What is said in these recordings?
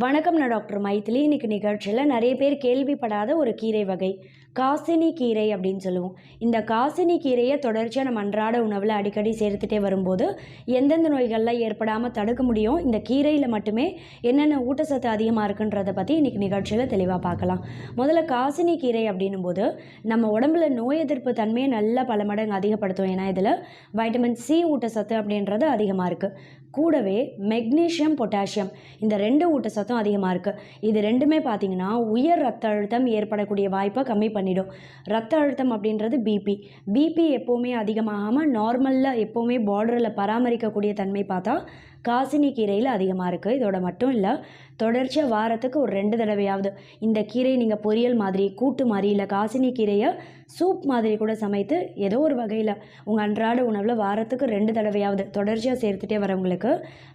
வணக்கம் நான் டாக்டர் மைத்திலி இன்னைக்கு நிகழ்ச்சியில் நிறைய பேர் கேள்விப்படாத ஒரு கீரை வகை காசினி கீரை அப்படின்னு சொல்லுவோம். இந்த காசினி கீரையை தொடர்ச்சியாக நம்ம அன்றாட உணவில் அடிக்கடி சேர்த்துட்டே வரும்போது எந்தெந்த நோய்கள்லாம் ஏற்படாமல் தடுக்க முடியும் இந்த கீரையில் மட்டுமே என்னென்ன ஊட்டச்சத்து அதிகமாக இருக்குன்றதை பற்றி இன்றைக்கி நிகழ்ச்சியில் தெளிவாக பார்க்கலாம். முதல்ல காசினி கீரை அப்படின்னும் போது நம்ம உடம்புல நோய் எதிர்ப்பு தன்மையை நல்லா பல மடங்கு அதிகப்படுத்தும். ஏன்னா இதில் வைட்டமின் சி ஊட்டச்சத்து அப்படின்றது அதிகமாக இருக்குது கூடவே மெக்னீஷியம் பொட்டாசியம். இந்த ரெண்டு ஊட்டச்சத்தும் அதிகமாக இருக்குது இது ரெண்டுமே பார்த்தீங்கன்னா உயர் ரத்த அழுத்தம் ஏற்படக்கூடிய வாய்ப்பை கம்மி பண்ணிடும். ரத்த அழுத்தம் அப்படின்றது பிபி பிபி எப்போவுமே அதிகமாகாமல் நார்மலில் எப்போவுமே பார்டரில் பராமரிக்கக்கூடிய தன்மை பார்த்தா காசினி கீரையில் அதிகமாக இருக்குது இதோட மட்டும் இல்லை தொடர்ச்சியாக வாரத்துக்கு ஒரு ரெண்டு தடவையாவது இந்த கீரை நீங்கள் பொரியல் மாதிரி கூட்டு மாதிரி இல்லை காசினி கீரையை சூப் மாதிரி கூட சமைத்து ஏதோ ஒரு வகையில் உங்கள் அன்றாட உணவில் வாரத்துக்கு ரெண்டு தடவையாவது தொடர்ச்சியாக சேர்த்துட்டே வரவங்களுக்கு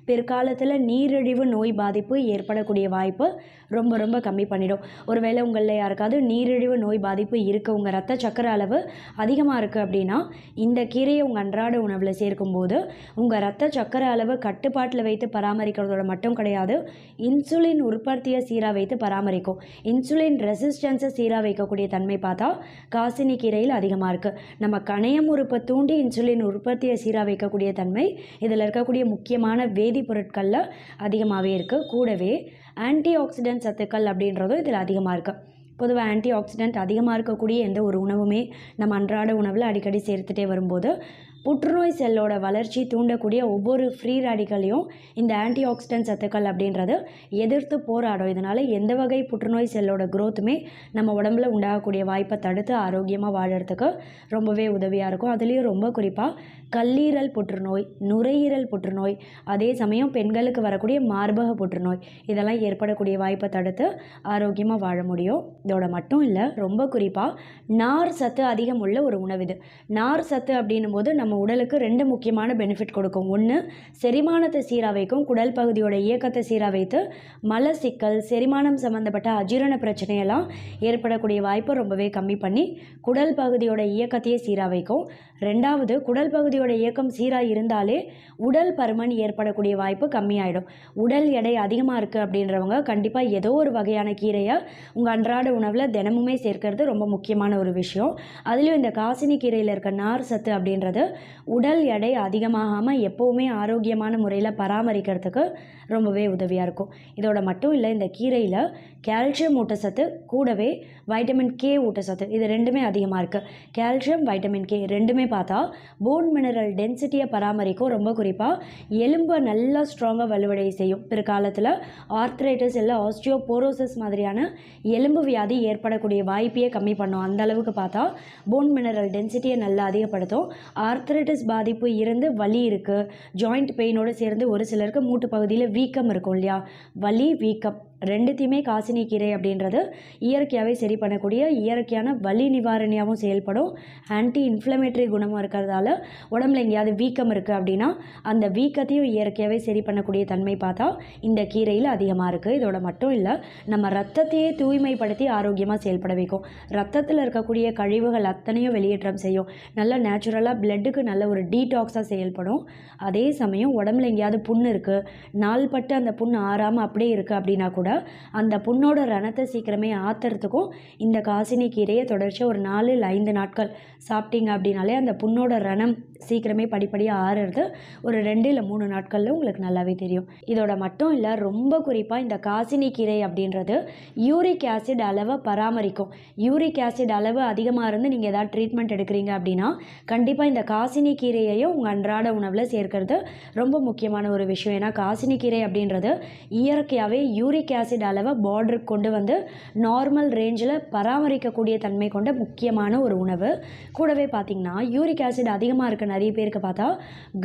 பிற்காலத்தில் நீரிழிவு நோய் பாதிப்பு ஏற்படக்கூடிய வாய்ப்பு ரொம்ப ரொம்ப கம்மி பண்ணிடும். ஒருவேளை உங்களில் யாருக்காவது நீரிழிவு நோய் பாதிப்பு இருக்குது உங்கள் ரத்த சக்கர அளவு அதிகமாக இருக்குது அப்படின்னா இந்த கீரையை உங்கள் அன்றாட உணவில் சேர்க்கும்போது உங்கள் ரத்த சக்கர அளவு கட்டுப்பாட்டில் வைத்து பராமரிக்கிறதோட மட்டும் கிடையாது இன்சுலின் உற்பத்தியை சீராக வைத்து பராமரிக்கும். இன்சுலின் ரெசிஸ்டன்ஸை சீராக வைக்கக்கூடிய தன்மை பார்த்தா காசினி கீரையில் அதிகமாக இருக்குது நம்ம கணையம் உறுப்பை தூண்டி இன்சுலின் உற்பத்தியை சீராக வைக்கக்கூடிய தன்மை இதில் இருக்கக்கூடிய முக்கியமான வேதிப்பொருட்களில் அதிகமாகவே இருக்குது கூடவே ஆன்டி ஆக்சிடென்ட் சத்துக்கள் அப்படின்றதும் இதில் அதிகமாக இருக்குது பொதுவாக ஆன்டி ஆக்சிடென்ட் அதிகமாக இருக்கக்கூடிய எந்த ஒரு உணவுமே நம்ம அன்றாட உணவில் அடிக்கடி சேர்த்துட்டே வரும்போது புற்றுநோய் செல்லோட வளர்ச்சி தூண்டக்கூடிய ஒவ்வொரு ஃப்ரீ ராடிக்கலையும் இந்த ஆன்டி ஆக்சிடென்ட் சத்துக்கள் அப்படின்றது எதிர்த்து போராடும். இதனால் எந்த வகை புற்றுநோய் செல்லோட க்ரோத்துமே நம்ம உடம்புல உண்டாகக்கூடிய வாய்ப்பை தடுத்து ஆரோக்கியமாக வாழறதுக்கு ரொம்பவே உதவியாக இருக்கும். அதுலேயும் ரொம்ப குறிப்பாக கல்லீரல் புற்றுநோய் நுரையீரல் புற்றுநோய் அதே சமயம் பெண்களுக்கு வரக்கூடிய மார்பக புற்றுநோய் இதெல்லாம் ஏற்படக்கூடிய வாய்ப்பை தடுத்து ஆரோக்கியமாக வாழ முடியும். இதோட மட்டும் இல்லை ரொம்ப குறிப்பாக நார் சத்து அதிகம் உள்ள ஒரு உணவு இது. நார் சத்து அப்படின்னும் போது நம்ம உடலுக்கு ரெண்டு முக்கியமான பெனிஃபிட் கொடுக்கும். ஒன்று செரிமானத்தை சீராக வைக்கும் குடல் பகுதியோட இயக்கத்தை சீராக வைத்து மலச்சிக்கல் செரிமானம் சம்மந்தப்பட்ட அஜீரண பிரச்சனையெல்லாம் ஏற்படக்கூடிய வாய்ப்பை ரொம்பவே கம்மி பண்ணி குடல் பகுதியோட இயக்கத்தையே சீராக வைக்கும் ரெண்டாவது குடல் பகுதியோட இயக்கம் சீராக இருந்தாலே உடல் பருமன் ஏற்படக்கூடிய வாய்ப்பு கம்மியாயிடும். உடல் எடை அதிகமாக இருக்குது அப்படின்றவங்க கண்டிப்பாக ஏதோ ஒரு வகையான கீரையை உங்கள் அன்றாட உணவில் தினமுமே சேர்க்கறது ரொம்ப முக்கியமான ஒரு விஷயம். அதுலேயும் இந்த காசினி கீரையில் இருக்க நார் சத்து அப்படின்றது உடல் எடை அதிகமாகாமல் எப்போவுமே ஆரோக்கியமான முறையில் பராமரிக்கிறதுக்கு ரொம்பவே உதவியாக இருக்கும். இதோட மட்டும் இல்லை இந்த கீரையில் கால்சியம் ஊட்டச்சத்து கூடவே வைட்டமின் கே ஊட்டச்சத்து இது ரெண்டுமே அதிகமாக இருக்குது கால்சியம் வைட்டமின் கே ரெண்டுமே பார்த்தா போன் மினரல் டென்சிட்டியை பராமரிக்கும் ரொம்ப குறிப்பாக எலும்பை நல்லா ஸ்ட்ராங்காக வலுவடைய செய்யும். பிற்காலத்தில் ஆர்த்ரைட்டிஸ் இல்லை ஆஸ்டியோபோரோசிஸ் மாதிரியான எலும்பு வியாதி ஏற்படக்கூடிய வாய்ப்பையே கம்மி பண்ணும். அந்த அளவுக்கு பார்த்தா போன் மினரல் டென்சிட்டியை நல்லா அதிகப்படுத்தும். ஆர்த்ரைட்டிஸ் பாதிப்பு இருந்து வலி இருக்குது ஜாயிண்ட் பெயினோடு சேர்ந்து ஒரு சிலருக்கு மூட்டு பகுதியில் வீக்கம் இருக்கும் இல்லையா? வலி வீக்கம். ரெண்டுத்தையுமே காசினி கீரை அப்படின்றது இயற்கையாகவே சரி பண்ணக்கூடிய இயற்கையான வலி நிவாரணியாகவும் செயல்படும் ஆன்டி இன்ஃப்ளமேட்டரி குணமும் இருக்கிறதால உடம்புல எங்கேயாவது வீக்கம் இருக்குது அப்படின்னா அந்த வீக்கத்தையும் இயற்கையாகவே சரி பண்ணக்கூடிய தன்மை பார்த்தா இந்த கீரையில் அதிகமாக இருக்குது இதோட மட்டும் இல்லை நம்ம ரத்தத்தையே தூய்மைப்படுத்தி ஆரோக்கியமாக செயல்பட வைக்கும். ரத்தத்தில் இருக்கக்கூடிய கழிவுகள் அத்தனையும் வெளியேற்றம் செய்யும். நல்ல நேச்சுரலாக பிளட்டுக்கு நல்ல ஒரு டீடாக்ஸாக செயல்படும். அதே சமயம் உடம்புல எங்கேயாவது புண்ணு இருக்குது நாள்பட்டு அந்த புண்ணு ஆறாமல் அப்படியே இருக்குது அப்படின்னா கூட அந்த புண்ணோட ரணத்தை சீக்கிரமே ஆத்துறதுக்கும் இந்த காசினி கீரையை தொடர்ச்சியாக ஒரு நாலு இல்லை ஐந்து நாட்கள் சாப்பிட்டீங்க அப்படின்னாலே அந்த புண்ணோட ரணம் சீக்கிரமே படிப்படியாக ஆறுறது ஒரு ரெண்டு இல்லை மூணு நாட்களில் உங்களுக்கு நல்லாவே தெரியும். இதோட மட்டும் இல்லை ரொம்ப குறிப்பாக இந்த காசினி கீரை அப்படின்றது யூரிக் ஆசிட் அளவை பராமரிக்கும். யூரிக் ஆசிட் அளவு அதிகமாக இருந்து நீங்கள் ஏதாவது ட்ரீட்மெண்ட் எடுக்கிறீங்க அப்படின்னா கண்டிப்பாக இந்த காசினி கீரையையும் உங்கள் அன்றாட உணவில் சேர்க்கறது ரொம்ப முக்கியமான ஒரு விஷயம். ஏன்னா காசினி கீரை அப்படின்றது இயற்கையாகவே யூரிக் ஆசிட் அளவை பார்டருக்கு கொண்டு வந்து நார்மல் ரேஞ்சில் பராமரிக்கக்கூடிய தன்மை கொண்ட முக்கியமான ஒரு உணவு. கூடவே பார்த்திங்கன்னா யூரிக் ஆசிட் அதிகமாக இருக்க நிறைய பேருக்கு பார்த்தா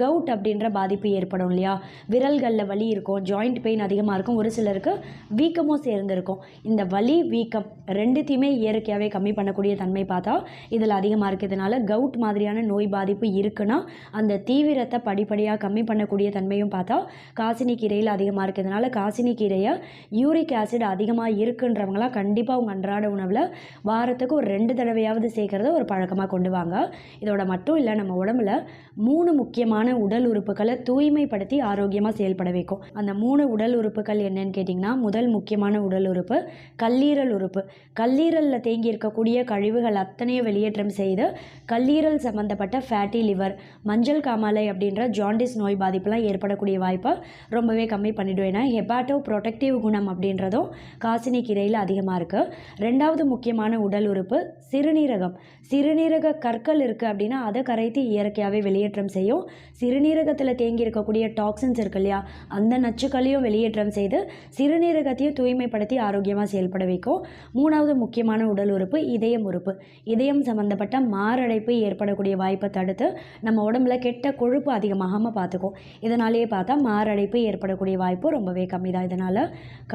கவுட் அப்படின்ற பாதிப்பு ஏற்படும் இல்லையா? விரல்களில் வலி இருக்கும் ஜாயிண்ட் பெயின் அதிகமாக இருக்கும். ஒரு சிலருக்கு வீக்கமும் சேர்ந்துருக்கும். இந்த வலி வீக்கம் ரெண்டுத்தையுமே இயற்கையாகவே கம்மி பண்ணக்கூடிய தன்மை பார்த்தா இதில் அதிகமாக இருக்கிறதுனால கவுட் மாதிரியான நோய் பாதிப்பு இருக்குன்னா அந்த தீவிரத்தை படிப்படியாக கம்மி பண்ணக்கூடிய தன்மையும் பார்த்தா காசினி கீரையில் அதிகமாக இருக்கிறதுனால காசினி கீரையை யூரிக் ஆசிட் அதிகமாக இருக்குன்றவங்களாம் கண்டிப்பாக அவங்க அன்றாட உணவில் வாரத்துக்கு ஒரு ரெண்டு தடவையாவது சேர்க்குறத ஒரு பழக்கமாக கொண்டு வாங்க. இதோட மட்டும் இல்லை நம்ம உடம்புல மூணு முக்கியமான உடல் உறுப்புகளை தூய்மைப்படுத்தி ஆரோக்கியமாக செயல்பட வைக்கும். அந்த மூணு உடல் உறுப்புகள் என்னன்னு கேட்டிங்கன்னா முதல் முக்கியமான உடல் உறுப்பு கல்லீரல் உறுப்பு. கல்லீரலில் தேங்கி இருக்கக்கூடிய கழிவுகள் அத்தனையும் வெளியேற்றம் செய்து கல்லீரல் சம்மந்தப்பட்ட ஃபேட்டி லிவர் மஞ்சள் காமாலை அப்படின்ற ஜாண்டிஸ் நோய் பாதிப்புலாம் ஏற்படக்கூடிய வாய்ப்பை ரொம்பவே கம்மி பண்ணிவிடுவேன் ஏன்னா ஹெபாட்டோ ப்ரொடெக்டிவ் குணம் அப்படின்றதும் காசினி கீரையில் அதிகமாக இருக்குது ரெண்டாவது முக்கியமான உடல் உறுப்பு சிறுநீரகம். சிறுநீரக கற்கள் இருக்குது அப்படின்னா அதை கரைத்து இயற்கையாகவே வெளியேற்றம் செய்யும். சிறுநீரகத்தில் தேங்கி இருக்கக்கூடிய டாக்ஸின்ஸ் இருக்கு இல்லையா? அந்த நச்சுக்களையும் வெளியேற்றம் செய்து சிறுநீரகத்தையும் தூய்மைப்படுத்தி ஆரோக்கியமாக செயல்பட வைக்கும். மூணாவது முக்கியமான உடல் உறுப்பு இதயம் உறுப்பு. இதயம் சம்மந்தப்பட்ட மாரடைப்பு ஏற்படக்கூடிய வாய்ப்பை தடுத்து நம்ம உடம்புல கெட்ட கொழுப்பு அதிகமாகாமல் பார்த்துக்கும் இதனாலேயே பார்த்தா மாரடைப்பு ஏற்படக்கூடிய வாய்ப்பு ரொம்பவே கம்மி தான். இதனால்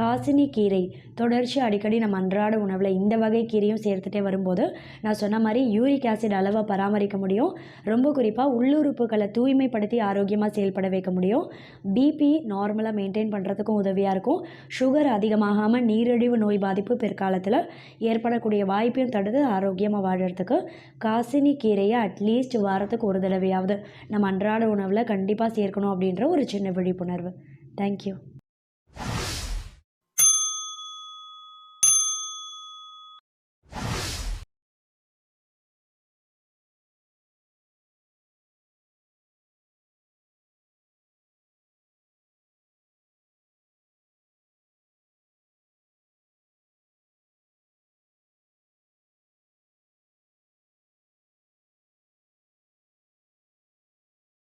காசினி கீரை. தொடர்ச்சி அடிக்கடி நம்ம அன்றாட உணவில் இந்த வகை கீரையும் சேர்த்துட்டே வரும்போது நான் சொன்ன மாதிரி யூரிக் ஆசிட் அளவை பராமரிக்க முடியும். ரொம்ப குறிப்பாக உள்ளுறுப்புகளை தூய்மைப்படுத்தி ஆரோக்கியமாக செயல்பட வைக்க முடியும். பிபி நார்மலாக மெயின்டைன் பண்ணுறதுக்கும் உதவியாக இருக்கும். சுகர் அதிகமாகாமல் நீரிழிவு நோய் பாதிப்பு பிற்காலத்தில் ஏற்படக்கூடிய வாய்ப்பையும் தடுத்து ஆரோக்கியமாக வாழறதுக்கு காசினி கீரையை அட்லீஸ்ட் வாரத்துக்கு ஒரு தடவையாவது நம்ம அன்றாட உணவில் கண்டிப்பாக சேர்க்கணும் அப்படின்ற ஒரு சின்ன விழிப்புணர்வு. தேங்க்யூ